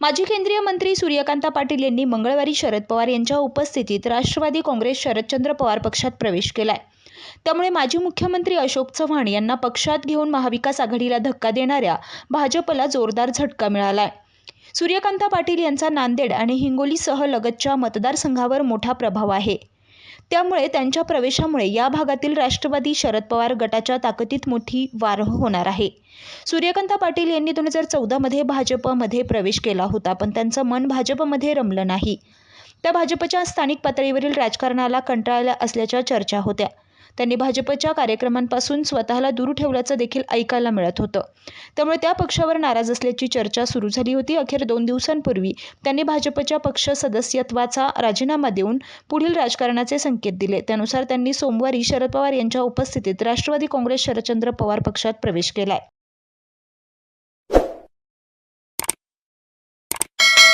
माजी केंद्रीय मंत्री सूर्यकांता पाटील यांनी मंगळवारी शरद पवार यांच्या उपस्थितीत राष्ट्रवादी काँग्रेस शरदचंद्र पवार पक्षात प्रवेश केलाय. त्यामुळे माजी मुख्यमंत्री अशोक चव्हाण यांना पक्षात घेऊन महाविकास आघाडीला धक्का देणाऱ्या भाजपला जोरदार झटका मिळालाय. सूर्यकांता पाटील यांचा नांदेड आणि हिंगोलीसह लगतच्या मतदारसंघावर मोठा प्रभाव आहे. त्यामुळे त्यांच्या प्रवेशामुळे या भागातील राष्ट्रवादी शरद पवार गटाच्या ताकदीत मोठी वाढ होणार आहे. सूर्यकांता पाटील यांनी दोन हजार चौदामध्ये भाजपमध्ये प्रवेश केला होता पण त्यांचं मन भाजपमध्ये रमलं नाही. त्या भाजपच्या स्थानिक पातळीवरील राजकारणाला कंटाळल्या असल्याच्या चर्चा होत्या. त्यांनी भाजपच्या कार्यक्रमांपासून स्वतःला दूर ठेवल्याचं देखील ऐकायला मिळत होतं. त्यामुळे त्या पक्षावर नाराज असल्याची चर्चा सुरू झाली होती. अखेर दोन दिवसांपूर्वी त्यांनी भाजपच्या पक्ष सदस्यत्वाचा राजीनामा देऊन पुढील राजकारणाचे संकेत दिले. त्यानुसार त्यांनी सोमवारी शरद पवार यांच्या उपस्थितीत राष्ट्रवादी काँग्रेस शरदचंद्र पवार पक्षात प्रवेश केलाय.